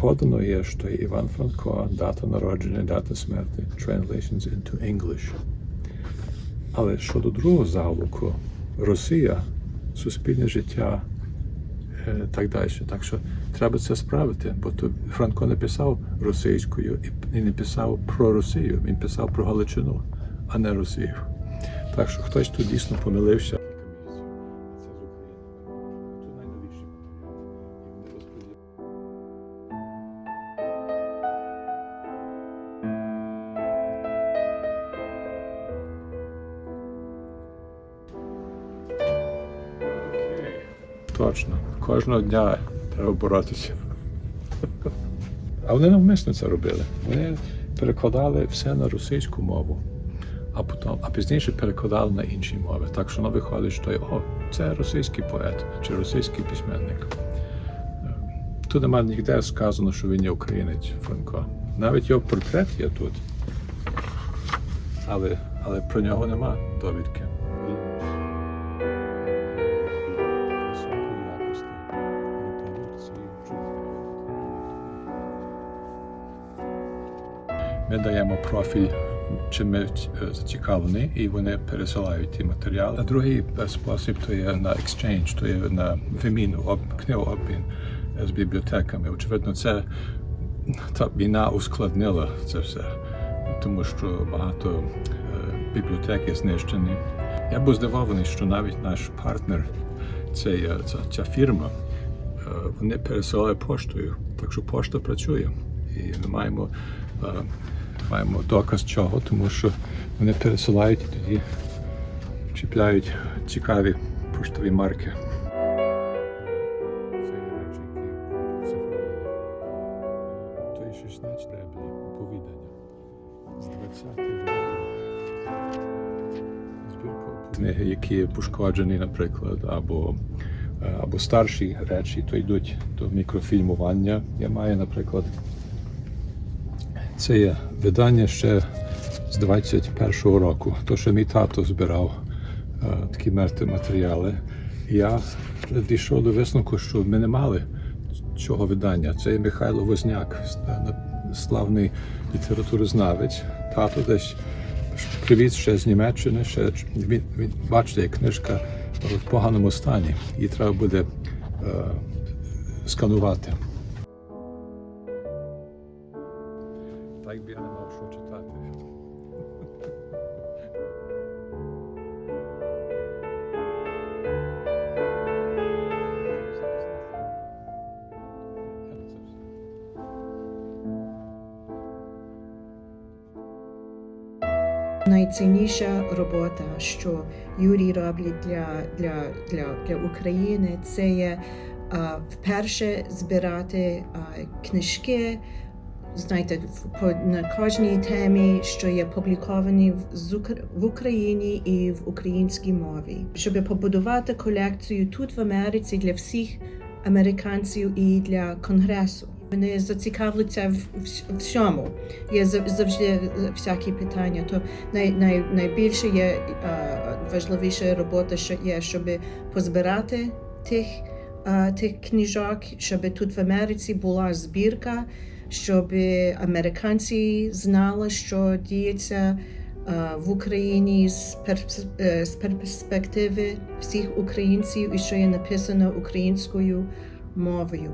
подано є, що Іван Франко, дата народження, дата смерті, translations into English. Але щодо другого заголовку, Росія, суспільне життя, е, так далі. Так що треба це справити, бо то Франко не писав російською і- і не писав про Росію, він писав про Галичину, а не Росію. Так що хтось тут дійсно помилився. Точно. Кожного дня треба боротися. А вони навмисно це робили. Вони перекладали все на російську мову, а потім, а пізніше перекладали на інші мови. Так що воно виходить, що о, це російський поет чи російський письменник. Е, Тут немає ніде сказано, що він є українець Франко. Навіть його портрет є тут. Але, але про нього нема довідки. Ми даємо профіль, чим ми е, зацікавлені, і вони пересилають ті матеріали. А другий е, спосіб то є на exchange, то є на виміну, об, книгообмін е, з бібліотеками. Очевидно, це та війна ускладнила це все, тому що багато бібліотеки знищені. Я був здивований, що навіть наш партнер, е, ця, ця фірма, вони пересилають поштою. Так що пошта працює. І ми маємо, е, маємо доказ цього, тому що вони пересилають і тоді чіпляють цікаві поштові марки. То є 16 реблів оповідання з 20 книги, які пошкоджені, наприклад, або, е, або старші речі, то йдуть до мікрофільмування. Я маю, наприклад, це є видання ще з 21-го року. То, що мій тато збирав е, такі мертві матеріали. Я дійшов до висновку, що ми не мали цього видання. Це є Михайло Возняк, славний літературознавець. Тато десь привіз ще з Німеччини. Ще він, він бачите, як книжка в поганому стані. Її треба буде е, сканувати. Так би я не мав читати. Найцінніша робота, що Юрій робить для, для, для, для України, це є а, вперше збирати а, книжки. Знаєте, на кожній темі, що є публіковані в, Україні і в українській мові, щоб побудувати колекцію тут в Америці для всіх американців і для конгресу. Вони зацікавляться в всьому. Є зав- завжди всякі питання. То най, най, найбільше є е, важливіша робота, що є, щоб позбирати тих, е, тих книжок, щоб тут в Америці була збірка, щоб американці знали, що діється е, в Україні е, з перспективи всіх українців і що є написано українською мовою.